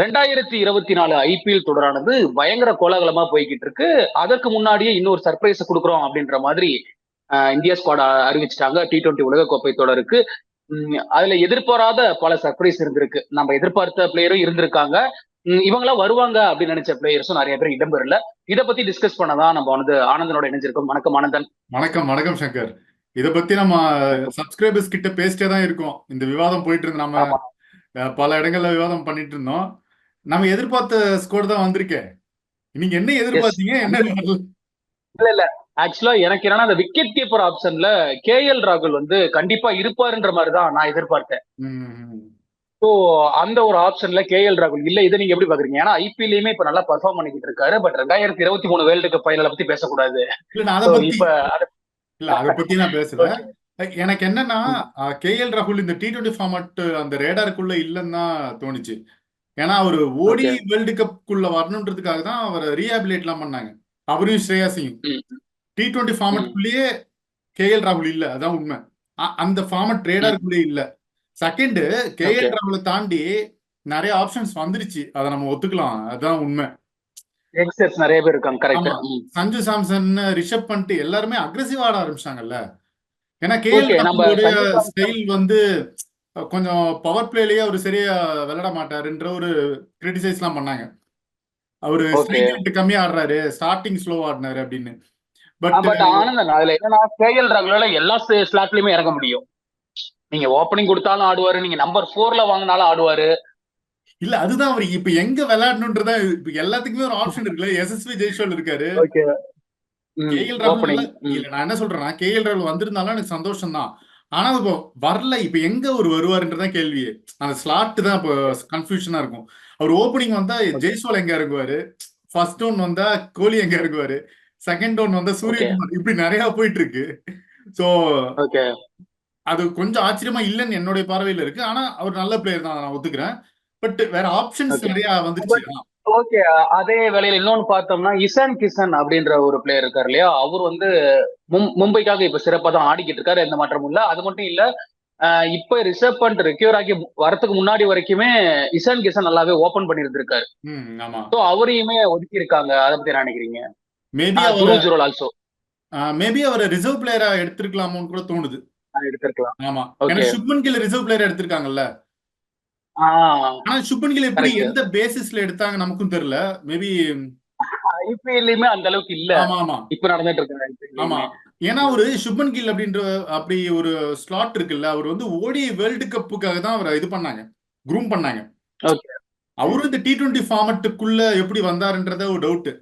ரெண்டாயிரத்தி இருபத்தி நாலு ஐபிஎல் தொடரானது பயங்கர கோலாகலமா போய்கிட்டு இருக்கு. அதற்கு முன்னாடியே இன்னொரு சர்ப்ரைஸ் கொடுக்குறோம் அப்படின்ற மாதிரி இந்தியா ஸ்குவாட் அறிவிச்சிட்டாங்க. டி டுவெண்ட்டி உலகக்கோப்பை தொடருக்கு. அதுல எதிர்பாராத பல சர்ப்ரைஸ் இருந்திருக்கு. நம்ம எதிர்பார்த்த பிளேயரும் இருந்திருக்காங்க. உம், இவங்கெல்லாம் வருவாங்க அப்படின்னு நினைச்ச பிளேயர்ஸும் நிறைய பேர் இடம்பெறல இதை பத்தி டிஸ்கஸ் பண்ணதான் நம்ம வந்து ஆனந்தனோட இணைஞ்சிருக்கோம். வணக்கம் ஆனந்தன். வணக்கம் வணக்கம் சங்கர். இத பத்தி நம்ம சப்ஸ்கிரைபர்ஸ் கிட்ட பேசிட்டே தான் இருக்கோம். இந்த விவாதம் போயிட்டு இருந்து நம்ம பல இடங்கள்ல விவாதம் பண்ணிட்டு இருந்தோம். நம்ம எதிர்பார்த்த ஸ்கோர் தான் வந்திருக்கேன் நீங்க என்ன எதிர்பார்த்தீங்க? என்ன வரல? ஆக்சுவலா எனக்கு என்னன்னா அந்த விக்கெட் கீப்பர் ஆப்ஷன்ல கே எல் ராகுல் வந்து கண்டிப்பா இருப்பாருன்ற மாதிரி தான் நான் எதிர்பார்த்தேன். ஸோ அந்த ஒரு ஆப்ஷன்ல கே எல் ராகுல் இல்ல. இதை நீங்க எப்படி பாக்குறீங்க ஏன்னா ஐபிஎல்லையுமே இப்ப நல்லா பர்ஃபார்ம் பண்ணிக்கிட்டு இருக்காரு. பட் ரெண்டாயிரத்தி இருபத்தி மூணு வேர்ல்டு கப் ஃபைனலை பத்தி பேசக்கூடாது. இல்ல இப்ப இல்ல அத பத்தி நான் பேசல. எனக்கு என்னன்னா கே எல் ராகுல் இந்த டி டுவெண்ட்டி ஃபார்மட் அந்த ரேடாருக்குள்ள இல்லைன்னு தான் தோணுச்சு. ஏன்னா அவர் ஓடி. வேர்ல்டு கப்புக்குள்ள வரணுன்றதுக்காக தான் அவர் ரீஹாபிலேட்லாம் பண்ணாங்க. அவரையும் ஸ்ரேயா சிங் ம். டி டுவெண்ட்டி ஃபார்மட்குள்ளேயே கே எல் ராகுல் இல்ல. அதான் உண்மை. அந்த ஃபார்மட் ரேடாருக்குள்ளே இல்ல. Second K L. ராகுலை தாண்டி நிறைய ஆப்ஷன்ஸ் வந்துருச்சு. அதை நம்ம ஒத்துக்கலாம். அதான் உண்மை. நிறைய பேர் இருக்காங்க. சஞ்சு சாம்சன் ரிஷப் பண்ணிட்டு எல்லாருமே அக்ரெசிவ் ஆட ஆரம்பிச்சிட்டாங்கல்ல. ஏன்னா கே எல் ஸ்டைல் வந்து கொஞ்சம் பவர் பிளேலயே அவர் சரியா விளையாட மாட்டாருன்ற ஒரு கிரிட்டிசைஸ்லாம் பண்ணாங்க. அவரு. ஸ்ட்ரைக் கம்மியா ஆடுறாரு ஸ்டார்டிங் ஸ்லோ ஆடினாரு அப்படின்னு. பட் ஆனந்தன் அதுல என்னன்னா கே எல் ராகுலால எல்லா ஸ்லாட்லயுமே இறங்க முடியும். நீங்க ஓப்பனிங் கொடுத்தாலும் ஆடுவாரு நீங்க நம்பர் ஃபோர்ல வாங்கினாலும் ஆடுவாரு. இல்ல அதுதான் அவர் இப்ப எங்க விளையாடணுன்றதா இப்ப எல்லாத்துக்குமே ஒரு ஆப்ஷன் இருக்குல்ல எஸ்எஸ்வி ஜெய்ஸ்வால் இருக்காரு. ஓகே கே எல் ராகுல் நான் என்ன சொல்றேன்னா கே எல் ராகுல் வந்திருந்தாலும் எனக்கு சந்தோஷம் தான் ஆனா இப்போ வரல இப்ப எங்க ஒரு வருவாருன்றதான் கேள்வியே. அந்த ஸ்லாட் தான் இப்போ கன்ஃபியூஷனா இருக்கும். அவர் ஓப்பனிங் வந்தா ஜெய்ஸ்வால் எங்க இறங்குவாரு? ஃபர்ஸ்ட் டவுன் வந்தா கோலி எங்க இறங்குவாரு? செகண்ட் டவுன் வந்தா சூரியகுமார் இப்படி நிறைய போயிட்டு இருக்கு சோ அது கொஞ்சம் ஆச்சரியமா இல்லைன்னு என்னுடைய பார்வையில இருக்கு. ஆனா அவர் நல்ல பிளேயர் தான் நான் ஒத்துக்கிறேன். பட் வேற ஆப்ஷன்ஸ். நிறைய வந்துருச்சு. ஓகே அதே வேளையில இன்னொன்னு பார்த்தோம்னா இசான் கிஷன் அப்படின்ற ஒரு பிளேயர் இருக்காரு இல்லையா? அவர் வந்து மும்- மும்பைக்காக இப்ப சிறப்பா தான் ஆடிக்கிட்டு இருக்காரு எந்த மாற்றமும் இல்ல. அது மட்டும் இல்ல இப்ப ரிசர்வ் பண்ணிட்டு ரெக்யூர் ஆகி வரதுக்கு முன்னாடி வரைக்குமே இசான் கிஷன் நல்லாவே ஓபன் பண்ணியிருந்திருக்காரு ஸோ அவரையுமே ஒதுக்கி இருக்காங்க அதை பத்தி நினைக்கிறீங்க? மேபி ஆல்சோ மேபி அவரை ரிசர்வ் பிளேயரா எடுத்திருக்கலாமோன்னு கூட தோணுது. எடுத்திருக்கலாம். ஆமா. சுப்மன் கில் ரிசர்வ் பிளேயர் எடுத்திருக்காங்கல்ல. ஆனா சுப்மன் கில் எப்படி. எந்த பேசிஸ்ல எடுத்தாங்க நமக்கும் தெரியல. மேபி ஐபிஎல்லையுமே அந்த அளவுக்கு இல்ல. இப்ப நடந்துட்டு இருக்க ஆமா. ஏன்னா ஒரு சுப்மன் கில் அப்படின்ற அப்படி ஒரு ஸ்லாட் இருக்குல்ல அவர் வந்து ஓடி வேர்ல்டு கப்புக்காக தான் அவரை இது பண்ணாங்க. குரூம் பண்ணாங்க. அவரும் இந்த டி டுவெண்ட்டி ஃபார்மட்டுக்குள்ள எப்படி வந்தாருன்றத ஒரு டவுட்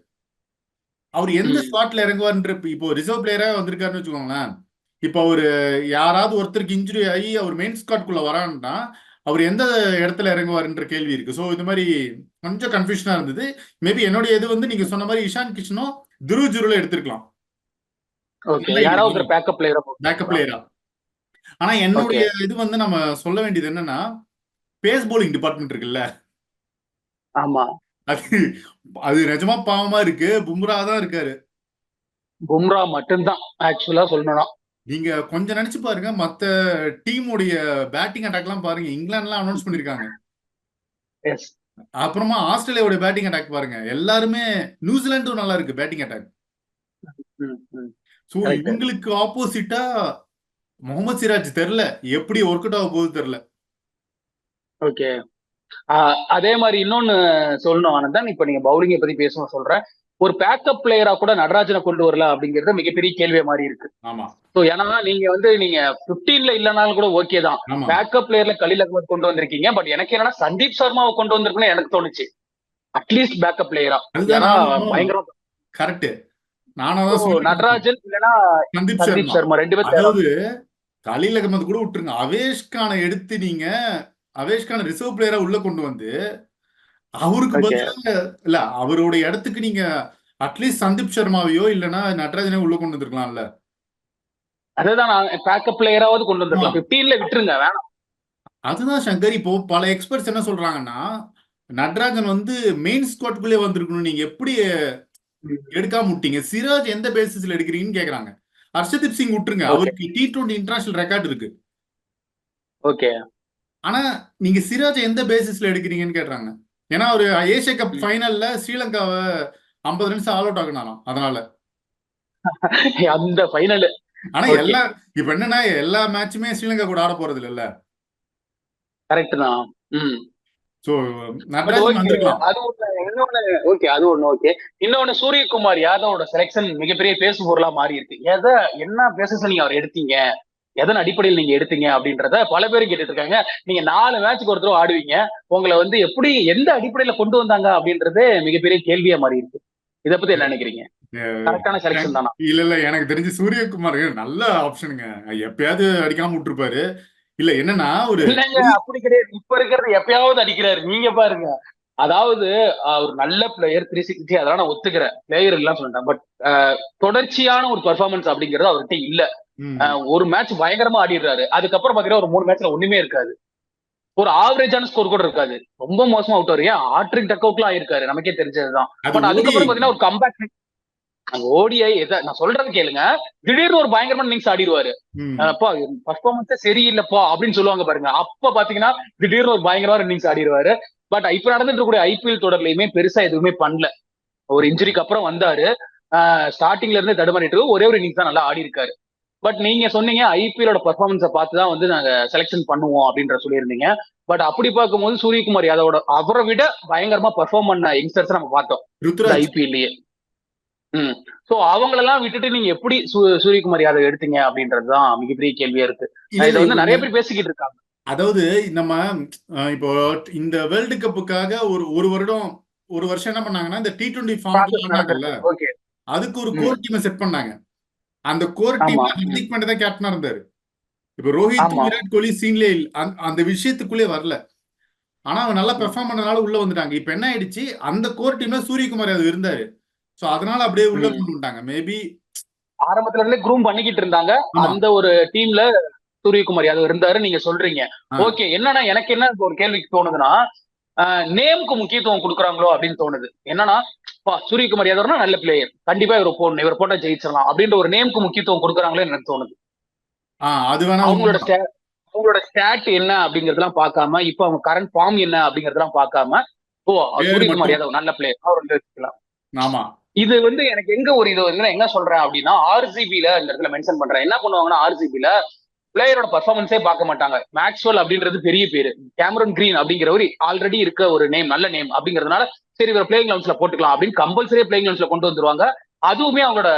அவர் எந்த. ஸ்லாட்ல இறங்குவாருன்ற இப்ப- ரிசர்வ் பிளேயரா வந்திருக்காருன்னு வச்சுக்கோங்களேன். இப்போ அவரு யாராவது ஒருத்தருக்கு இன்ஜுரி ஆகி அவர் மெயின் ஸ்குவாட்குள்ள வரான்னா அவர் எந்த இடத்துல இறங்குவாருன்ற கேள்வி இருக்கு. ஸோ இது மாதிரி கொஞ்சம் கன்ஃபியூஷனா இருந்தது. மேபி என்னுடைய இது வந்து நீங்க சொன்ன மாதிரி இஷான் கிஷனும் துரு ஜுருல எடுத்திருக்கலாம். பேக்கப் பிளேயரா ஆனா என்னுடைய இது வந்து நம்ம சொல்ல வேண்டியது என்னன்னா பேஸ் bowling டிபார்ட்மெண்ட் இருக்குல்ல. ஆமா. அது அது நிஜமா பாவமா இருக்கு. பும்ரா தான் இருக்காரு. பும்ரா மட்டும்தான் ஆக்சுவலா சொல்லணும்னா. நீங்க கொஞ்சம் நினைச்சு பாருங்க. மத்த டீமுடைய பேட்டிங் அட்டாக்லாம் பாருங்க. இங்கிலாந்துலாம் அனௌன்ஸ் பண்ணிருக்காங்க. அப்புறமா ஆஸ்திரேலியாவோட பேட்டிங் அட்டாக் பாருங்க. எல்லாருமே நியூசிலாண்டும் நல்லா இருக்கு பேட்டிங் அட்டாக் Correct. இவங்களுக்கு ஆப்போசிட்டா முகமது சிராஜ் தெரியல. எப்படி ஒர்க் அவுட் ஆக போகுது தெரியல. ஓகே அதே மாதிரி இன்னொன்னு சொல்லணும் ஆனந்தன் இப்ப நீங்க பவுலிங்கை பத்தி பேசணும் சொல்றேன். ஒரு பேக்கப் பிளேயரா கூட நடராஜனை கொண்டு வரல அப்படிங்கிறது மிகப்பெரிய கேள்வியா மாதிரி இருக்கு. ஆமா. ஸோ ஏன்னா நீங்க வந்து நீங்க 15ல இல்லைனாலும் கூட ஓகே தான். பேக்கப் பிளேயர்ல கலில் அகமத் கொண்டு வந்திருக்கீங்க. பட் எனக்கு என்னன்னா சந்தீப் சர்மாவை கொண்டு வந்திருக்குன்னு எனக்கு தோணுச்சு. அட்லீஸ்ட் பேக்கப் பிளேயரா ஏன்னா பயங்கரம் கரெக்ட் நானும். நடராஜன் இல்லைன்னா சந்தீப் சர்மா. ரெண்டு பேரும் அதாவது கலீல் அகமது கூட விட்டுருங்க. அவேஷ் கானை எடுத்து நீங்க அவேஷ் கானை ரிசர்வ் பிளேயரா உள்ள கொண்டு வந்து அவருக்கு. பதிலா இல்ல அவருடைய இடத்துக்கு நீங்க அட்லீஸ்ட் சந்தீப் சர்மாவையோ இல்லனா நடராஜனையோ உள்ள கொண்டு வந்திருக்கலாம்ல. அதுதான் பேக்கப் பிளேயராவது கொண்டு வந்திருக்கலாம் 15ல விட்டுருங்க வேணாம். அதுதான் சங்கர் இப்போ பல எக்ஸ்பர்ட்ஸ் என்ன சொல்றாங்கன்னா நடராஜன் வந்து மெயின் ஸ்குவாட்குள்ளே வந்திருக்கணும். நீங்க எப்படி எடுக்காம விட்டீங்க? சிராஜ் எந்த பேசிஸ்ல எடுக்கிறீங்கன்னு கேக்குறாங்க. ஹர்ஷதீப் சிங் விட்டுருங்க. அவருக்கு டி டுவெண்ட்டி இன்டர்நேஷனல் ரெக்கார்ட் இருக்கு. ஓகே ஆனா நீங்க சிராஜ் எந்த பேசிஸ்ல எடுக்கிறீங்கன்னு கேக்குறாங்க? ஏன்னா ஒரு ஏசியா கப். ஃபைனல்ல ஸ்ரீலங்காவை ஐம்பது நிமிஷம் ஆல் அவுட் ஆகினாலும் அதனால. அந்த ஃபைனல் ஆனா. எல்லா இப்ப என்னன்னா எல்லா மேட்சுமே ஸ்ரீலங்கா கூட ஆட போறது இல்ல கரெக்ட் தான். சோ ஓகே அது ஒண்ணு ஓகே இன்னொன்னு சூரியகுமார் யாதவோட செலெக்ஷன் மிகப்பெரிய பேசு பொருளா மாறி இருக்கு எதை என்ன பேசஸ் நீங்க அவர் எடுத்தீங்க? எதன் அடிப்படையில் நீங்க எடுத்தீங்க அப்படின்றத பல பேர் கேட்டுட்டு இருக்காங்க நீங்க நாலு மேட்ச்க்கு ஒரு தடவை ஆடுவீங்க. உங்களை வந்து எப்படி எந்த அடிப்படையில கொண்டு வந்தாங்க அப்படின்றதே மிகப்பெரிய கேள்வியா மாறி இருக்கு. இத பத்தி என்ன நினைக்கிறீங்க? கரெக்டான செலெக்ஷன் தானா? இல்ல இல்ல எனக்கு தெரிஞ்சு சூரியகுமார் நல்ல ஆப்ஷனுங்க எப்பயாவது அடிக்காம விட்டுருப்பாரு. இல்ல என்னன்னா ஒரு அப்படி கிடையாது. இப்ப இருக்கிறது எப்பயாவது அடிக்கிறாரு. நீங்க பாருங்க. அதாவது ஒரு நல்ல பிளேயர் த்ரீ சிக்ஸ்டி அதெல்லாம் நான் ஒத்துக்கிறேன். பிளேயர் எல்லாம் சொல்லிட்டேன். பட் தொடர்ச்சியான ஒரு பெர்ஃபார்மன்ஸ் அப்படிங்கிறது அவர்கிட்ட இல்ல. ஒரு மேட்ச் பயங்கரமா ஆடிடுறாரு. அதுக்கப்புறம் பாத்தீங்கன்னா ஒரு மூணு மேட்ச்ல ஒண்ணுமே இருக்காது. ஒரு ஆவரேஜான ஸ்கோர் கூட இருக்காது. ரொம்ப மோசமா அவுட் வரும் ஏன்? ஆட்ரிக் டக் அவுட்லாம் ஆயிருக்காரு. நமக்கே தெரிஞ்சதுதான். பட் அதுக்கப்புறம். பாத்தீங்கன்னா ஒரு கம்பேக் ஓடிஐ எதை நான் சொல்றது கேளுங்க. திடீர்னு ஒரு பயங்கரமான இன்னிங்ஸ் ஆடிடுவாரு. அப்பா பர்ஃபார்மன்ஸே சரியில்லைப்பா அப்படின்னு சொல்லுவாங்க பாருங்க. அப்ப பாத்தீங்கன்னா திடீர்னு ஒரு பயங்கரமான இன்னிங்ஸ் ஆடிடுவாரு. பட் இப்ப நடந்துட்டு இருக்கக்கூடிய ஐபிஎல் தொடர்லயுமே பெருசா எதுவுமே பண்ணல. ஒரு இன்ஜுரிக்கு அப்புறம் வந்தாரு. ஸ்டார்டிங்ல இருந்து தடுமாறிட்டு. ஒரே ஒரு இன்னிங்ஸ் தான் நல்லா ஆடி இருக்காரு பட் நீங்க சொன்னீங்க ஐபிஎலோட பர்ஃபார்மன்ஸை பார்த்து தான் வந்து நாங்க செலெக்ஷன் பண்ணுவோம் அப்படின்ற சொல்லியிருந்தீங்க. பட் அப்படி பார்க்கும்போது சூரியகுமார் யாதவோட அவரை விட பயங்கரமா பெர்ஃபார்ம் பண்ண யங்ஸ்டர்ஸ் நம்ம பார்த்தோம். ஐபிஎல்லையே ம். சோ அவங்களெல்லாம் விட்டுட்டு நீங்க எப்படி சூரியகுமார் யாதவ் எடுத்தீங்க அப்படின்றதுதான் மிகப்பெரிய கேள்வியா இருக்கு. இதை வந்து நிறைய பேர் பேசிக்கிட்டு இருக்காங்க. அதாவது நம்ம அஹ், இப்போ இந்த வேர்ல்டு கப்புக்காக ஒரு ஒரு வருடம் ஒரு வருஷம் என்ன பண்ணாங்கன்னா இந்த டி டுவெண்ட்டி ஃபார்ம் ஆனாங்கல்ல ஓகே அதுக்கு ஒரு ம். கோர் டீமை செட் பண்ணாங்க. அந்த கோர் ஆமா. டீம் ஹர்திக் பாண்டியா தான் கேப்டனா இருந்தாரு. இப்ப ரோஹித் ஆமா. விராட் கோலி சீன்லே அந்த- அந்த விஷயத்துக்குள்ளே வரல. ஆனா அவன் நல்லா பெர்ஃபார்ம் பண்ணனால உள்ள வந்துட்டாங்க. இப்ப என்ன ஆயிடுச்சு? அந்த கோர் டீம்ல சூரியகுமார் அது இருந்தாரு. சோ அதனால அப்படியே உள்ள ம். கொண்டு வந்துட்டாங்க. மேபி ஆரம்பத்துல இருந்தே க்ரூம் பண்ணிக்கிட்டு இருந்தாங்க. ஆமா. அந்த ஒரு டீம்ல சூரியகுமார் யாதவ் இருந்தாரு நீங்க சொல்றீங்க. ஓகே என்னன்னா எனக்கு என்ன ஒரு கேள்விக்கு தோணுதுன்னா நேமுக்கு முக்கியத்துவம் கொடுக்குறாங்களோ அப்படின்னு தோணுது. என்னன்னா பா சூரியகுமார் யாதவ்னா நல்ல பிளேயர் கண்டிப்பா இவர் போடணும் இவர் போட்டா ஜெயிச்சிடலாம் அப்படின்ற ஒரு நேமுக்கு முக்கியத்துவம் கொடுக்குறாங்களோ எனக்கு தோணுது. அது வேணா அவங்களோட அவங்களோட ஸ்டாட் என்ன அப்படிங்கறதெல்லாம் பார்க்காம இப்ப அவங்க கரண்ட் ஃபார்ம் என்ன அப்படிங்கறதெல்லாம் பார்க்காம ஓ சூரியகுமார். யாதவ் நல்ல பிளேயர் அவர் வந்து வச்சுக்கலாம் ஆமா. இது வந்து எனக்கு எங்க ஒரு இது வந்து எங்க சொல்றேன் அப்படின்னா ஆர்சிபில இந்த இடத்துல மென்ஷன் பண்றேன். என்ன பண்ணுவாங்கன்னா ஆர்சிபில பிளேயரோட பர்ஃபார்மன்ஸே பார்க்க மாட்டாங்க. மேக்ஸ்வெல் அப்படின்றது பெரிய பேரு. கேமரன் கிரீன் அப்படிங்கிறவர் ஆல்ரெடி இருக்க ஒரு நேம் நல்ல நேம் அப்படிங்கறதுனால சரி இவர் பிளேயிங் லெவன்ஸ்ல போட்டுக்கலாம் அப்படின்னு கம்பல்சரியா பிளேயிங் லெவன்ஸ்ல கொண்டு வந்துருவாங்க. அதுவுமே அவங்களோட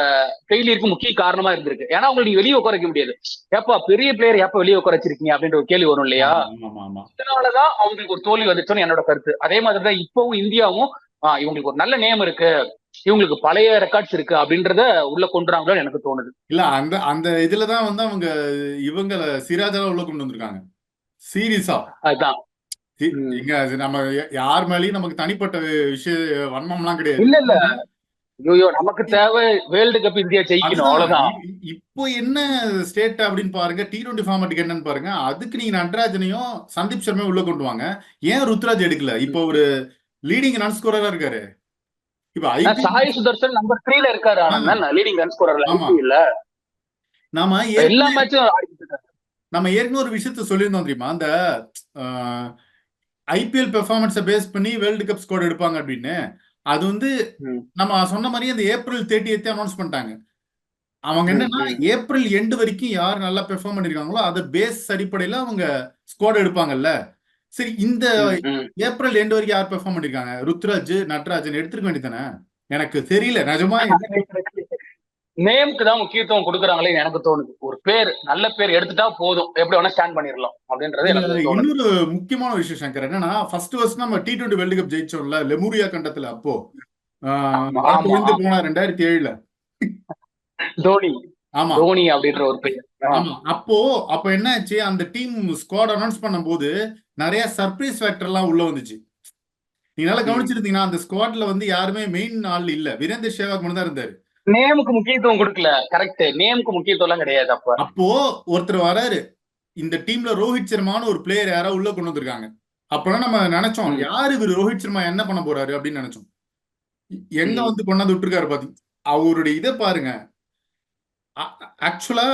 ஃபெயிலியருக்கு முக்கிய காரணமா இருந்திருக்கு. ஏன்னா அவங்களை நீங்க வெளியே உட்கார வைக்க முடியாது. ஏப்பா பெரிய பிளேயர் ஏப்பா வெளியே உட்கார வச்சிருக்கீங்க அப்படின்ற ஒரு கேள்வி வரும் இல்லையா? அதனாலதான் அவங்களுக்கு ஒரு தோல்வி வந்துச்சுன்னு என்னோட கருத்து. அதே மாதிரிதான் இப்பவும் இந்தியாவும் இவங்களுக்கு ஒரு நல்ல நேம் இருக்கு. இவங்களுக்கு பழைய ரெக்கார்ட்ஸ் இருக்கு அப்படின்றத உள்ள கொண்டுறாங்களோன்னு எனக்கு தோணுது. இல்ல அந்த அந்த இதுலதான் வந்து அவங்க இவங்கள சிராஜெல்லாம் உள்ள கொண்டு வந்திருக்காங்க. சீரியஸா. அதுதான். இங்க நம்ம யார் மேலயும் நமக்கு தனிப்பட்ட விஷய வன்மம்லாம் கிடையாது. இல்ல இல்ல. ஐயோ நமக்கு தேவை வேர்ல்டு கப் இந்தியா ஜெயிக்கணும் அவ்வளவுதான். இப்போ என்ன ஸ்டேட் அப்படின்னு பாருங்க டி டுவெண்ட்டி ஃபார்மேட்டுக்கு என்னன்னு பாருங்க அதுக்கு நீங்க நடராஜனையும் சந்தீப் சர்மையும் உள்ள கொண்டு வாங்க. ஏன் ருத்ராஜ் எடுக்கல? இப்போ ஒரு லீடிங் ரன் ஸ்கோரரா இருக்காரு. இப்ப சாய் சுதர்சன் நம்பர் த்ரீல இருக்காரு லீடிங் ரன் ஸ்கோரர்ல. இல்ல நாம எல்லா மேட்சும் நம்ம ஏற்கனவே ஒரு விஷயத்த சொல்லியிருந்தோம் தெரியுமா? அந்த ஐபிஎல் பெர்ஃபார்மன்ஸை பேஸ் பண்ணி வேர்ல்டு கப் ஸ்கோர் எடுப்பாங்க அப்படின்னு. அது வந்து. நம்ம சொன்ன மாதிரி அந்த ஏப்ரல் தேர்ட்டி அனௌன்ஸ் பண்ணிட்டாங்க. அவங்க என்னன்னா ஏப்ரல் எண்டு வரைக்கும் யார் நல்லா பெர்ஃபார்ம் பண்ணிருக்காங்களோ அதை பேஸ் அடிப்படையில அவங்க ஸ்குவாட் எடுப்பாங்கல்ல. சரி இந்த. ஏப்ரல் எண்டு வரைக்கும் யார் பெர்ஃபார்ம் பண்ணிருக்காங்க? ருத்ராஜ் நட்ராஜன் எடுத்துருக்க வேண்டியதானே எனக்கு தெரியல நிஜமா நேம்க்கு தான் முக்கியத்துவம் கொடுக்குறாங்களே எனக்கு தோணுது. ஒரு பேர் நல்ல பேர் எடுத்துட்டா போதும். எப்படி வேணா ஸ்டாண்ட் பண்ணிடலாம் அப்படின்றது இன்னொரு முக்கியமான விஷயம் சங்கர் என்னன்னா ஃபர்ஸ்ட் வருஷம் நம்ம T twenty world cup Lemuria Lemuria கண்டத்துல அப்போ. விழுந்து ஆமா. போனா ரெண்டாயிரத்தி ஏழுல? தோனி. ஆமா. தோனி அப்படின்ற ஒரு பேர். ஆமா அப்போ அப்ப என்ன ஆச்சு? அந்த டீம் ஸ்குவாட் அனௌன்ஸ் பண்ணும்போது நிறைய சர்ப்ரைஸ் ஃபேக்டர் எல்லாம் உள்ள வந்துச்சு. நீங்க நல்லா ம். கவனிச்சிருந்தீங்கன்னா அந்த ஸ்குவாட்ல வந்து யாருமே மெயின் ஆள் இல்ல. வீரேந்தர் சேவாக் மட்டும் தான் இருந்தாரு. நேமுக்கு முக்கியத்துவம் கொடுக்கல. கரெக்ட் நேமுக்கு முக்கியத்துவம் கிடையாது அப்ப. அப்போ ஒருத்தர் வராரு. இந்த டீம்ல ரோஹித் சர்மான்னு ஒரு பிளேயர் யாரோ உள்ள கொண்டு வந்திருக்காங்க. அப்பதான் நம்ம நினைச்சோம். யாரு இவர்? ரோஹித் சர்மா என்ன பண்ண போறாரு அப்படின்னு நினைச்சோம். எங்க. வந்து கொண்டாந்து விட்டுருக்காரு பாத்தீங்க அவருடைய இதை பாருங்க. ஆக்சுவலா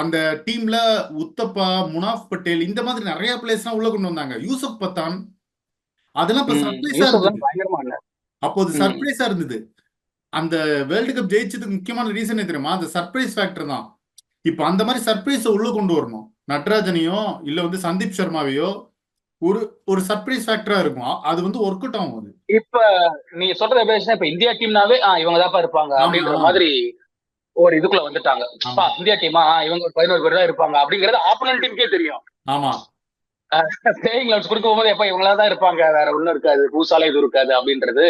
அந்த டீம்ல உத்தப்பா முனாஃப் பட்டேல் இந்த மாதிரி நிறைய பிளேயர்ஸ் எல்லாம் உள்ள கொண்டு வந்தாங்க. யூசப் பத்தான் அதெல்லாம் இப்ப சர்ப்ரைஸா இருந்தது. தான் அப்போ அது. சர்ப்ரைஸா இருந்தது. அந்த வேர்ல்டு கப் ஜெயிச்சதுக்கு முக்கியமான ரீசன் தெரியுமா? அந்த சர்ப்ரைஸ் ஃபேக்டர் தான். இப்போ அந்த மாதிரி சர்ப்ரைஸை உள்ள கொண்டு வரணும். நட்ராஜனையோ இல்ல வந்து சந்தீப் சர்மாவையோ ஒரு ஒரு சர்ப்ரைஸ் ஃபேக்டரா இருக்கும். அது வந்து ஒர்க் அவுட் ஆகும் இப்ப நீங்க சொல்றத பேசினா இப்ப இந்தியா டீம்னாவே இவங்க தான்ப்பா இருப்பாங்க அப்படின்ற. மாதிரி ஒரு இதுக்குள்ள வந்துட்டாங்க. இந்தியா டீமா இவங்க ஒரு பதினோரு பேர் தான் இருப்பாங்க. அப்படிங்கறது ஆப்போனன்ட் டீமுக்கே தெரியும். ஆமா. பிளேயிங் லெவன்ஸ் கொடுக்கும் போது எப்ப இவங்களா தான் இருப்பாங்க? வேற ஒண்ணும் இருக்காது. பூசால இது இருக்காது அப்படின்றது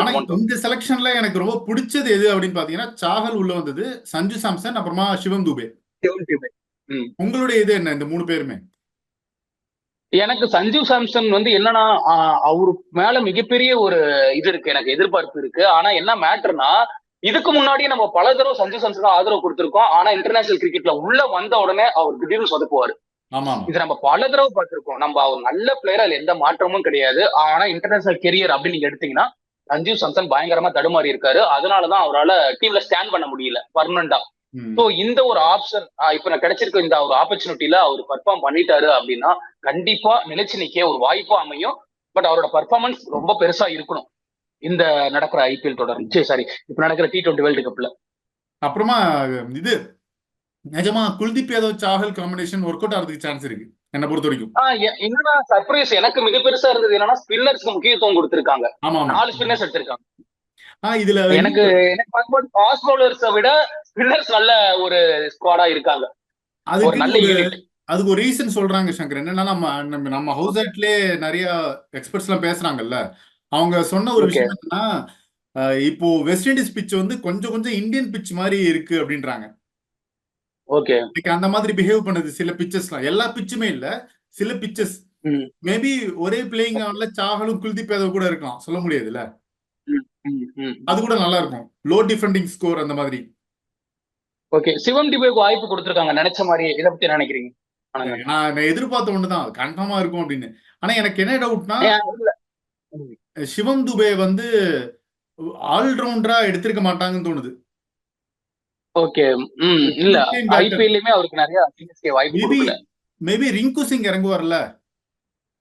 ஆனா. இந்த செலக்ஷன்ல எனக்கு ரொம்ப பிடிச்சது எது அப்படின்னு பாத்தீங்கன்னா சாகல் உள்ள வந்தது சஞ்சு சாம்சன் அப்புறமா சிவம் துபே. உங்களுடைய இது என்ன? இந்த மூணு பேருமே? எனக்கு சஞ்சீவ் சாம்சன் வந்து என்னன்னா அவரு மேல மிகப்பெரிய ஒரு இது இருக்கு. எனக்கு எதிர்பார்ப்பு இருக்கு. ஆனா என்ன மேட்டர்னா இதுக்கு முன்னாடியே நம்ம பல தடவை சஞ்சீவ் சாம்சன் ஆதரவு கொடுத்திருக்கோம். ஆனா இன்டர்நேஷனல் கிரிக்கெட்ல உள்ள வந்த உடனே அவர் திடீர்னு சொதப்புவாரு. இது நம்ம பல தடவை பார்த்திருக்கோம். நம்ம அவர் நல்ல பிளேயர் அதுல எந்த மாற்றமும் கிடையாது. ஆனா இன்டர்நேஷனல் கெரியர் அப்படின்னு நீங்க எடுத்தீங்கன்னா சஞ்சீவ் சாம்சன் பயங்கரமா தடுமாறி இருக்காரு. அதனாலதான் அவரால டீம்ல ஸ்டாண்ட் பண்ண முடியல பர்மனண்டா. சோ இந்த ஒரு ஆப்ஷன் இப்ப நான் கிடைச்சிருக்க இந்த ஒரு ஆப்பர்ச்சுனிட்டில அவர் பர்ஃபார்ம் பண்ணிட்டாரு அப்படின்னா கண்டிப்பா நிலைச்சு நிக்க ஒரு வாய்ப்பு அமையும். பட் அவரோட பர்ஃபார்மன்ஸ் ரொம்ப பெருசா இருக்கணும். இந்த நடக்கிற ஐபிஎல் தொடர். சரி இப்ப நடக்கிற டி டுவெண்ட்டி வேர்ல்டு கப்ல அப்புறமா இது நிஜமா Kuldeep Yadav Chahal combination work out ஆகிறதுக்கு சான்ஸ் இருக்கு. என்ன பொறுத்த வரைக்கும் என்னன்னா சர்ப்ரைஸ் எனக்கு மிக பெருசா இருந்தது என்னன்னா ஸ்பின்னர்ஸ்க்கு முக்கியத்துவம் கொடுத்திருக்காங்க. ஆமா நாலு ஸ்பின்னர்ஸ் எடுத்திருக்காங்க. இதுல எனக்கு எனக்கு பார்க்கும்போது ஃபாஸ்ட் பவுலர்ஸை விட ஸ்பின்னர்ஸ் நல்ல ஒரு ஸ்குவாடா இருக்காங்க. அதுக்கு நல்ல யூனிட் அதுக்கு ஒரு ரீசன் சொல்றாங்க சங்கர். என்னன்னா நம்ம நம்ம ஹவுஸ் ஆட்லயே நிறைய எக்ஸ்பர்ட்ஸ் எல்லாம் பேசுறாங்கல்ல. அவங்க சொன்ன ஒரு. விஷயம் என்னன்னா இப்போ வெஸ்ட் இண்டீஸ் பிச் வந்து கொஞ்சம் கொஞ்சம் இந்தியன் பிச் மாதிரி இருக்கு அப்படின்றாங்க. ஓகே அந்த மாதிரி பிஹேவ் பண்ணுது சில பிச்சஸ்லாம் எல்லா பிச்சுமே இல்ல சில பிச்சஸ் ம். மேபி ஒரே பிளேயிங் ஆன்ல சாகலும் குல்தீப் யாதவ் கூட இருக்கலாம். சொல்ல முடியாதுல்ல? அது கூட நல்லா இருக்கும். லோ டிஃபெண்டிங் ஸ்கோர் அந்த மாதிரி. ஓகே சிவம் டிபேக்கு வாய்ப்பு கொடுத்திருக்காங்க. நினைச்ச மாதிரி இதை பத்தி நினைக்கிறீங்க? நான் எதிர்பார்த்த ஒண்ணுதான். கன்ஃபார்மா இருக்கும் அப்படின்னு. ஆனா எனக்கு என்ன டவுட்னா. சிவம் துபே வந்து ஆல்ரவுண்டரா எடுத்திருக்க மாட்டாங்கன்னு தோணுது. ஓகே ம் இல்ல. ஐபிஎல்லுமே அவருக்கு நிறைய வாய்ப்பு மேபி ரிங்கு சிங் இறங்குவார்ல?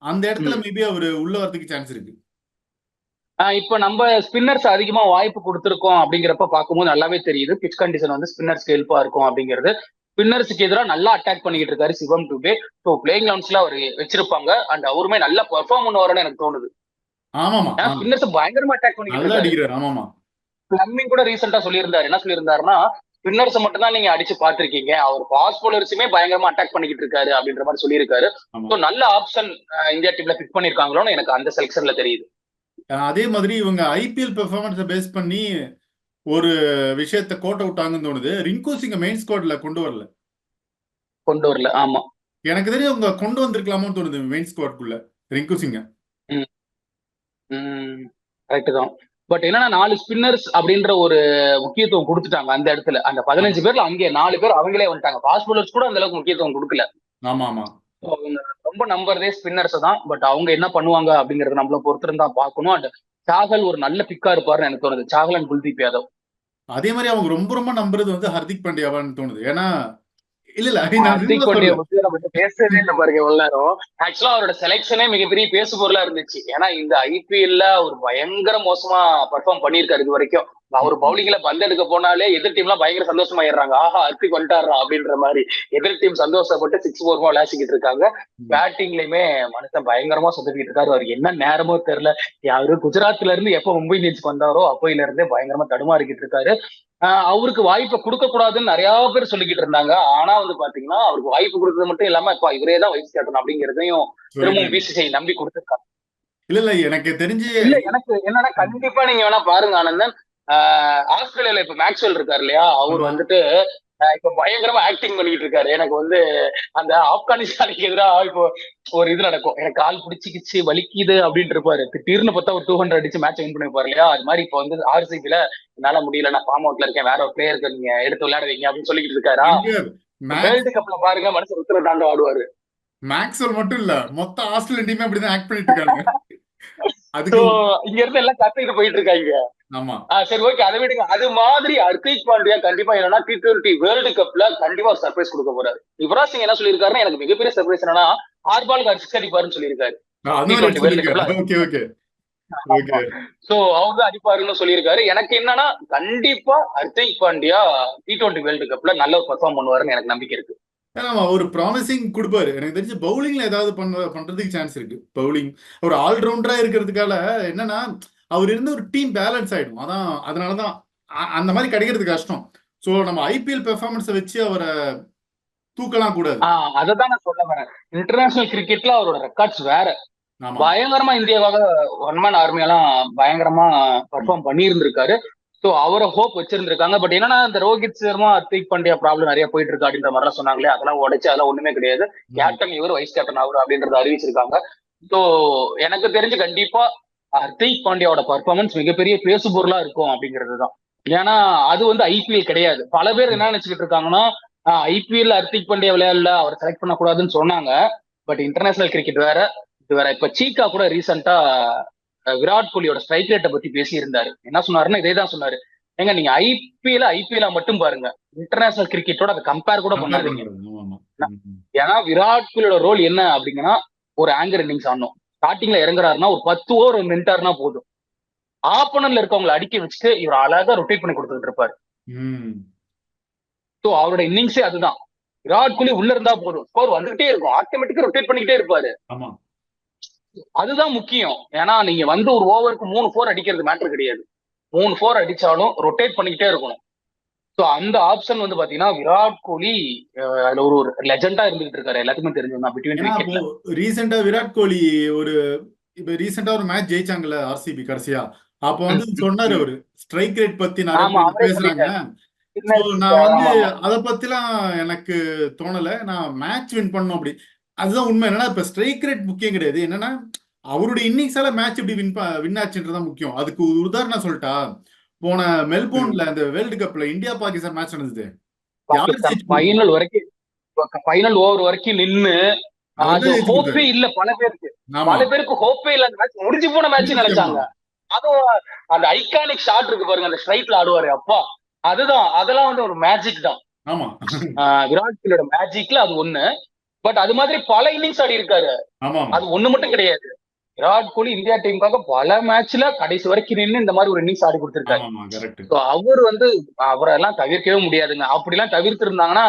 அந்த இடத்துல. மேபி அவரு உள்ள வரதுக்கு சான்ஸ் இருக்கு. இப்ப நம்ம ஸ்பின்னர்ஸ் அதிகமா வாய்ப்பு கொடுத்திருக்கோம் அப்படிங்கிறப்ப பார்க்கும்போது நல்லாவே தெரியுது. பிச் கண்டிஷன் வந்து ஸ்பின்னர்ஸ்க்கு ஹெல்ப்பா இருக்கும் அப்படிங்கிறது. ஸ்பின்னர்ஸ்க்கு எதிராக நல்லா அட்டாக் பண்ணிக்கிட்டு இருக்காரு சிவம் டுபே ஸோ பிளேயிங் லெவன்ஸ்ல அவர் வச்சிருப்பாங்க. அண்ட் அவருமே நல்லா பெர்ஃபார்ம் பண்ணுவாருன்னு எனக்கு தோணுது. ஆமாமா ஸ்பின்னர்ஸ் பயங்கரமா அட்டாக் அடிக்கிறாரு ஆமாமா. பிளம்மிங் கூட ரீசெண்டா சொல்லியிருந்தாரு. என்ன சொல்லியிருந்தாருன்னா ஸ்பின்னர்ஸ் மட்டும் தான் நீங்க அடிச்சு பார்த்திருக்கீங்க. அவர் ஃபாஸ்ட் பவுலர்ஸுமே பயங்கரமா அட்டாக் பண்ணிக்கிட்டு இருக்காரு அப்படின்ற மாதிரி சொல்லியிருக்காரு. ஸோ நல்ல ஆப்ஷன் இந்தியா டீம்ல பிக் பண்ணிருக்காங்களோன்னு எனக்கு அந்த செலக்ஷன்ல தெரியுது. அதே மாதிரி இவங்க ஐபிஎல் பெர்ஃபார்மன்ஸை பேஸ் பண்ணி ஒரு விஷயத்த கோட் அவுட் ஆகுன்னு தோணுது. ரிங்கு சிங்க மெயின் ஸ்குவாட்ல கொண்டு வரல. கொண்டு வரல ஆமா. எனக்கு தெரியும் அவங்க கொண்டு வந்திருக்கலாமோன்னு தோணுது மெயின் ஸ்குவாட்குள்ள ரிங்கு சிங்க கரெக்ட் தான். பட் என்னன்னா நாலு ஸ்பின்னர்ஸ் அப்படின்ற ஒரு முக்கியத்துவம் கொடுத்துட்டாங்க அந்த இடத்துல. அந்த பதினஞ்சு பேர்ல அங்கே நாலு பேர் அவங்களே வந்துட்டாங்க. ஃபாஸ்ட் பவுலர்ஸ் கூட அந்த அளவுக்கு முக்கியத்துவம் கொடுக்கல. ஆமா ஆமா. ரொம்ப நம்புறதே ஸ்பின்னர்ஸ் தான். பட் அவங்க என்ன பண்ணுவாங்க அப்படிங்கறத நம்மள பொறுத்திருந்தா பார்க்கணும். அண்ட் சாகல் ஒரு நல்ல பிக்கா இருப்பாருன்னு எனக்கு தோணுது. சாகல் அண்ட் குல்தீப் யாதவ். அதே மாதிரி அவங்க ரொம்ப ரொம்ப நம்புறது வந்து ஹர்திக் பாண்டியாவான்னு தோணுது. ஏன்னா இல்ல இல்ல பேசவே இல்லை பாருங்க நேரம். ஆக்சுவலா அவரோட செலெக்ஷனே மிகப்பெரிய பேசு பொருளா இருந்துச்சு. ஏன்னா இந்த ஐபிஎல்ல ஒரு பயங்கர மோசமா பெர்ஃபார்ம் பண்ணியிருக்காரு இது வரைக்கும். அவர் பவுலிங்ல பந்து எடுக்க போனாலே எதிர் டீம்லாம் பயங்கர சந்தோஷமாயிடுறாங்க. ஆஹா ஹர்திக் வந்துட்டாரா அப்படின்ற மாதிரி எதிர் டீம் சந்தோஷப்பட்டு சிக்ஸ் ஃபோர்மா விளையாசிக்கிட்டு இருக்காங்க. பேட்டிங்லயுமே மனுஷன் பயங்கரமா சொதப்பிட்டு இருக்காரு. அவர் என்ன நேரமோ தெரியல. அவரு குஜராத்ல இருந்து எப்ப மும்பை இந்தியன்ஸ் வந்தாரோ அப்போயில இருந்தே பயங்கரமா தடுமாறிக்கிட்டு இருக்காரு. ஆஹ் அவருக்கு வாய்ப்பை கொடுக்க கூடாதுன்னு நிறைய பேர் சொல்லிக்கிட்டு இருந்தாங்க. ஆனா வந்து பாத்தீங்கன்னா அவருக்கு வாய்ப்பு கொடுத்தது மட்டும் இல்லாம இப்ப இவரே தான் வைஸ் கேப்டன் அப்படிங்கிறதையும் திரும்பவும் பிசிசிஐ நம்பி கொடுத்திருக்காங்க இல்ல இல்ல எனக்கு தெரிஞ்சு இல்ல எனக்கு என்னன்னா கண்டிப்பா நீங்க வேணா பாருங்க ஆனந்தன். ஆஸ்திரேலியால இப்ப மேக்ஸ்வெல் இருக்காரு இல்லையா? அவர். வந்துட்டு இப்ப பயங்கரமா ஆக்டிங் பண்ணிக்கிட்டு இருக்காரு. எனக்கு வந்து அந்த ஆப்கானிஸ்தானுக்கு எதிராக இப்போ ஒரு இது நடக்கும். எனக்கு கால் பிடிச்சிக்கிச்சு வலிக்குது அப்படின்ட்டு இருப்பாரு. திடீர்னு பார்த்தா ஒரு டூ ஹண்ட்ரட் அடிச்சு மேட்ச் வின் பண்ணிருப்பாரு இல்லையா? அது மாதிரி இப்போ வந்து ஆர்சிபில என்னால முடியல நான் ஃபார்ம் அவுட்ல இருக்கேன். வேற ஒரு பிளேயருக்கு நீங்க எடுத்து விளையாட வைங்க அப்படின்னு சொல்லிக்கிட்டு இருக்காரா? வேர்ல்டு கப்ல பாருங்க மனுஷன் உத்தர தாண்ட ஆடுவாரு. மேக்ஸ்வெல் மட்டும் இல்ல மொத்த ஆஸ்திரேலியன் டீமே அப்படிதான் ஆக்ட் பண்ணிட்டு இருக்காங்க. அதுக்கு இங்க இருந்து எல்லாம் கத்துக்கிட்டு போயிட்டு இருக்காங்க. சரி ஓகே அதை விடுங்க. அது மாதிரி ஹர்திக் பாண்டியா கண்டிப்பா. என்னன்னா டி டுவெண்ட்டி வேர்ல்டு கப்ல கண்டிப்பா சர்ப்ரைஸ் கொடுக்க போறாரு. யுவராஜ் சிங் என்ன சொல்லியிருக்காருன்னா எனக்கு மிகப்பெரிய சர்ப்ரைஸ் என்னன்னா ஆறு பாலுக்கு சிக்ஸ் அடிப்பாருன்னு சொல்லியிருக்காரு. அந்த மாதிரி T20 World சொல்லிருக்காரு Cupல. Okay okay. ஓகே. சோ அவர் தான் அடிப்பாருன்னு சொல்லியிருக்காரு. எனக்கு என்னன்னா கண்டிப்பா Hardik Pandya T twenty world கப்ல நல்ல ஒரு பெர்ஃபார்ம் பண்ணுவாருன்னு எனக்கு நம்பிக்கை இருக்கு. ஏன்னா ஒரு ப்ராமிசிங் கொடுப்பாரு. எனக்கு தெரிஞ்சு பவுலிங்ல ஏதாவது பண்ண பண்றதுக்கு சான்ஸ் இருக்கு. பவுலிங் ஒரு ஆல்ரவுண்டரா இருக்கிறதுக்கால என்னன்னா அவர் இருந்த ஒரு டீம் பேலன்ஸ் ஆயிடும். அதான் அதனாலதான் அந்த மாதிரி கிடைக்கிறது கஷ்டம். சோ நம்ம ஐபிஎல் பெர்ஃபார்மன்ஸை வச்சு அவரை தூக்கலாம் கூடாது. ஆஹ் அதை தான் நான் சொல்ல வரேன். இன்டர்நேஷனல் கிரிக்கெட்ல அவரோட ரெக்கார்ட்ஸ் வேற. பயங்கரமா இந்தியாவாக ஒன் மேன் ஆர்மியெல்லாம் பயங்கரமா பெர்ஃபார்ம் பண்ணியிருந்திருக்காரு. சோ அவரை ஹோப் வச்சிருந்திருக்காங்க. பட் என்னன்னா இந்த ரோஹித் சர்மா ஹர்திக் பாண்டியா ப்ராப்ளம் நிறைய போயிட்டு இருக்கு அப்படின்ற மாதிரிலாம் சொன்னாங்களே அதெல்லாம் உடைச்சு அதெல்லாம் ஒண்ணுமே கிடையாது. கேப்டன் இவர் வைஸ் கேப்டன் அவர் அப்படின்றத அறிவிச்சிருக்காங்க. சோ எனக்கு தெரிஞ்சு கண்டிப்பா ஹர்திக் பாண்டியாவோட பர்ஃபார்மன்ஸ் மிகப்பெரிய பேசு பொருளா இருக்கும் அப்படிங்கிறது தான் ஏன்னா அது வந்து ஐபிஎல் கிடையாது. பல பேர் என்ன நினைச்சுக்கிட்டு இருக்காங்கன்னா ஐபிஎல் ஹர்திக் பாண்டியா விளையாடல அவர் செலக்ட் பண்ணக்கூடாதுன்னு சொன்னாங்க. பட் இன்டர்நேஷனல் கிரிக்கெட் வேற இது வேற. இப்ப சீக்கா கூட ரீசெண்டா விராட் கோலியோட ஸ்ட்ரைக் ரேட்டை பத்தி பேசியிருந்தாரு. என்ன சொன்னாருன்னா இதே தான் சொன்னாரு. ஏங்க நீங்க ஐபிஎல் ஐபிஎல் மட்டும் பாருங்க. இன்டர்நேஷனல் கிரிக்கெட்டோட அதை கம்பேர் கூட பண்ணாதீங்க. ஏன்னா விராட் கோலியோட ரோல் என்ன அப்படிங்கன்னா ஒரு ஆங்கர் இன்னிங்ஸ் ஆடணும். ஸ்டார்டிங்ல இறங்குறாருன்னா ஒரு பத்து ஓவர் நின்ட்டாருன்னா போதும். ஆப்பனர்ல இருக்கவங்களை அடிக்க வச்சுட்டு இவர் அழகா ரொட்டேட் பண்ணி கொடுத்துட்டு இருப்பாரு. ஸோ அவரோட இன்னிங்ஸே அதுதான். விராட் கோலி உள்ள இருந்தா போதும். ஸ்கோர் வந்துகிட்டே இருக்கும். ஆட்டோமேட்டிக்கா ரொட்டேட் பண்ணிக்கிட்டே இருப்பாரு. அதுதான் முக்கியம். ஏன்னா நீங்க வந்து ஒரு ஓவருக்கு மூணு ஃபோர் அடிக்கிறது மேட்டர் கிடையாது. மூணு ஃபோர் அடிச்சாலும் ரொட்டேட் பண்ணிக்கிட்டே இருக்கணும். ஸோ அந்த ஆப்ஷன் வந்து பாத்தீங்கன்னா விராட் கோலி அதுல ஒரு ஒரு லெஜெண்டா இருந்துகிட்டு இருக்காரு. எல்லாத்துக்குமே தெரிஞ்சது பிட்வீன் ரீசெண்டா விராட் கோலி ஒரு இப்ப ரீசெண்டா ஒரு மேட்ச் ஜெயிச்சாங்கல்ல ஆர்சிபி கடைசியா. அப்போ வந்து சொன்னாரு. அவரு ஸ்ட்ரைக் ரேட் பத்தி நிறைய பேசுறாங்க. நான் வந்து. அத பத்திலாம் எனக்கு தோணல. நான் மேட்ச் வின் பண்ணணும் அப்படி. அதுதான் உண்மை. என்னன்னா இப்ப ஸ்ட்ரைக் ரேட் முக்கியம் கிடையாது. என்னன்னா அவருடைய இன்னிங்ஸால மேட்ச் எப்படி வின் வின் ஆச்சுன்றதான் முக்கியம். அதுக்கு உதாரணம் சொல்லிட்டா போன மெல்போர்ன்ல அந்த வேர்ல்டு கப்ல இந்தியா பாகிஸ்தான் மேட்ச் நடந்தது? ஃபைனல் வரைக்கும் ஃபைனல் ஓவர் வரைக்கும் நின்னு அது ஹோப்பே. இல்ல பல பேருக்கு. பல பேருக்கு ஹோப்பே இல்ல. அந்த மேட்ச் முடிஞ்சு போன மேட்ச் நினைச்சாங்க. அதுவும் அந்த ஐகானிக் ஷாட் இருக்கு பாருங்க அந்த ஸ்ட்ரைட்ல ஆடுவாரு. அப்பா அதுதான். அதெல்லாம் வந்து ஒரு மேஜிக் தான். விராட் கோலியோட மேஜிக்ல அது ஒண்ணு. பட் அது மாதிரி பல இன்னிங்ஸ் ஆடி இருக்காரு அது ஒண்ணு மட்டும் கிடையாது. விராட் கோலி இந்தியா டீமுக்காக பல மேட்ச்ல கடைசி வரைக்கும் நின்னு இந்த மாதிரி ஒரு இன்னிங்ஸ் ஆடி கொடுத்திருக்காரு. அவர் வந்து அவரெல்லாம் தவிர்க்கவே முடியாதுங்க. அப்படிலாம் தவிர்த்து இருந்தாங்கன்னா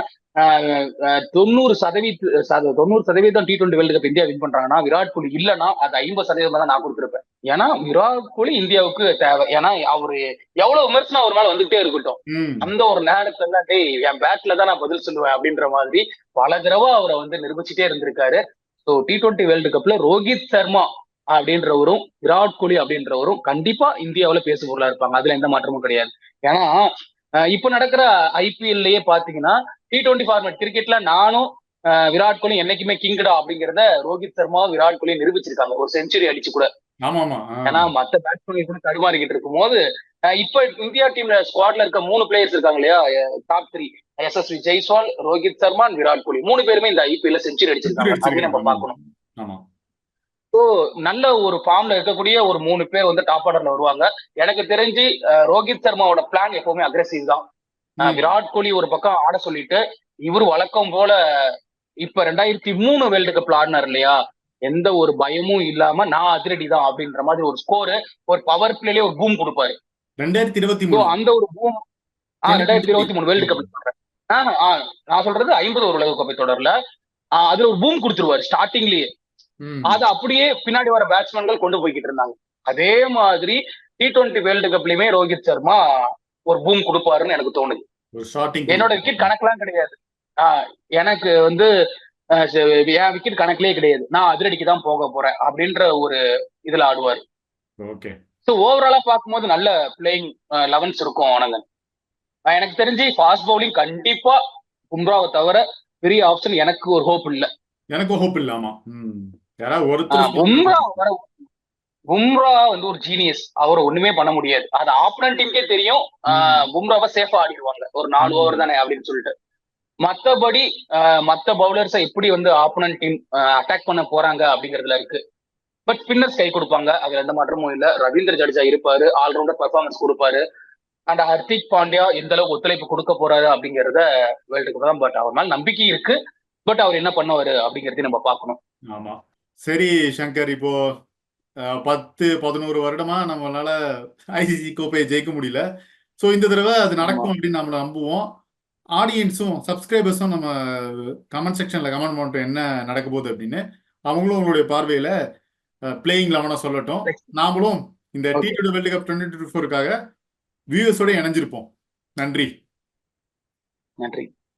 தொண்ணூறு சதவீத சத- தொண்ணூறு சதவீதம் T twenty world cup India win பண்றாங்கன்னா விராட் கோலி இல்லைன்னா அது ஐம்பது சதவீதம் தான் நான் கொடுத்துருப்பேன். ஏன்னா விராட் கோலி இந்தியாவுக்கு தேவை. ஏன்னா அவரு எவ்வளவு விமர்சனம் ஒரு நாள் வந்துகிட்டே இருக்கட்டும். அந்த ஒரு நேரத்துல டேய் என் பேட்ல தான் நான் பதில் சொல்லுவேன் அப்படின்ற மாதிரி பல தடவை அவரை வந்து நிரூபிச்சுட்டே இருந்திருக்காரு. ஸோ டி டுவெண்ட்டி வேர்ல்டு கப்ல ரோஹித் சர்மா அப்படின்றவரும் விராட் கோலி அப்படின்றவரும் கண்டிப்பா இந்தியாவுல பேசு பொருளா இருப்பாங்க. அதுல எந்த மாற்றமும் கிடையாது. ஏன்னா இப்ப நடக்கிற ஐபிஎல்லயே பாத்தீங்கன்னா டி டுவெண்ட்டி ஃபார்மேட் கிரிக்கெட்ல நானும் விராட் கோலி என்னைக்குமே கிங்கடா அப்படிங்கறத ரோஹித் சர்மா விராட் கோலி நிரூபிச்சிருக்காங்க. ஒரு செஞ்சுரி அடிச்சு கூட. ஏன்னா மத்த பேட்ஸ்மேன் கூட தடுமாறிக்கிட்டு இருக்கும் போது இப்ப இந்தியா டீம்ல ஸ்குவாட்ல இருக்க மூணு பிளேயர்ஸ் இருக்காங்க இல்லையா? Top three Yashasvi Jaiswal Rohit Sharma Virat Kohli. மூணு பேருமே இந்த ஐபிஎல்ல செஞ்சுரி அடிச்சிருக்காங்க. அதையும் நம்ம ஆமா. நல்ல ஒரு ஃபார்ம்ல இருக்கக்கூடிய ஒரு மூணு பேர் வந்து டாப் ஆர்டர்ல வருவாங்க. எனக்கு தெரிஞ்சு ரோஹித் சர்மாவோட பிளான் எப்பவுமே அக்ரெசிவ் தான். விராட் கோலி ஒரு பக்கம் ஆட சொல்லிட்டு இவர் வழக்கம் போல இப்ப ரெண்டாயிரத்தி மூணு வேர்ல்டு கப்ல ஆடினார் இல்லையா? எந்த ஒரு பயமும் இல்லாம நான் அதிரடி தான் அப்படின்ற மாதிரி ஒரு ஸ்கோரு ஒரு பவர் பிளேலயே ஒரு பூம் கொடுப்பாரு. ரெண்டாயிரத்தி இருபத்தி மூணு. அந்த ஒரு பூம் ரெண்டாயிரத்தி இருபத்தி மூணு வேர்ல்டு கப் சொல்றேன் ஆஹ், ஆஹ், நான் சொல்றது ஐம்பது ஒரு உலக கோப்பை தொடர்ல. ஆஹ், அதுல ஒரு பூம் கொடுத்துருவாரு ஸ்டார்டிங்லயே. அதை அப்படியே பின்னாடி வர பேட்ஸ்மேன்கள் கொண்டு போய்கிட்டு இருந்தாங்க. அதே மாதிரி டி டுவெண்ட்டி வேர்ல்டு கப்லயுமே ரோஹித் சர்மா ஒரு பூம் கொடுப்பாருன்னு எனக்கு தோணுது. என்னோட விக்கெட் கணக்கெல்லாம் கிடையாது. ஆஹ் எனக்கு வந்து என் விக்கெட் கணக்குலயே கிடையாது. நான் அதிரடிக்கு தான் போக போறேன் அப்படின்ற ஒரு இதுல ஆடுவார். ஓகே. ஸோ ஓவராலா பார்க்கும்போது நல்ல பிளேயிங் லெவன்ஸ் இருக்கும் ஆனந்தன் எனக்கு தெரிஞ்சு ஃபாஸ்ட் பவுலிங் கண்டிப்பா பும்ராவை தவிர பெரிய ஆப்ஷன் எனக்கு ஒரு ஹோப் இல்ல. எனக்கு ஹோப் இல்ல ஆமா. ம். யாராவது ஒருத்தர் பும்ரா வந்து ஒரு ஜீனியஸ் அவரை ஒண்ணுமே பண்ண முடியாது. அது ஆப்பனன் டீமுக்கே தெரியும் பும்ராவை சேஃபா ஆடிடுவாங்க. ஒரு நாலு. ஓவர் தானே அப்படின்னு சொல்லிட்டு. மத்தபடி மத்த பவுலர்ஸை எப்படி வந்து ஆப்பனன் டீம் அட்டாக் பண்ண போறாங்க அப்படிங்கறதுல இருக்கு. பட் ஸ்பின்னர்ஸ் கை கொடுப்பாங்க. அதுல எந்த மாற்றமும் இல்ல. ரவீந்திர ஜடேஜா இருப்பாரு. ஆல்ரவுண்டர் பெர்ஃபார்மன்ஸ் கொடுப்பாரு. அண்ட் ஹர்திக் பாண்டியா எந்த அளவுக்கு ஒத்துழைப்பு கொடுக்க போறாரு அப்படிங்கறத வேர்ல்டு கப் தான் பட் அவர் மேல நம்பிக்கை இருக்கு. பட் அவர் என்ன பண்ணுவாரு அப்படிங்கறதையும் நம்ம பார்க்கணும். ஆமா. சரி சங்கர் இப்போ பத்து பதினோரு வருடமா நம்மளால ஐசிசி கோப்பையை ஜெயிக்க முடியல. ஸோ இந்த தடவை அது நடக்கும் அப்படின்னு நம்ம நம்புவோம். ஆடியன்ஸும் சப்ஸ்கிரைபர்ஸும் நம்ம கமெண்ட் செக்ஷன்ல கமெண்ட் பண்ணட்டும் என்ன நடக்க போகுது அப்படின்னு. அவங்களும் உங்களுடைய பார்வையில பிளேயிங் லெவனா சொல்லட்டும். நாமளும் இந்த T. Twenty world cup twenty twenty ஃபோருக்காக வியூவர்ஸோட இணைஞ்சிருப்போம். நன்றி. நன்றி.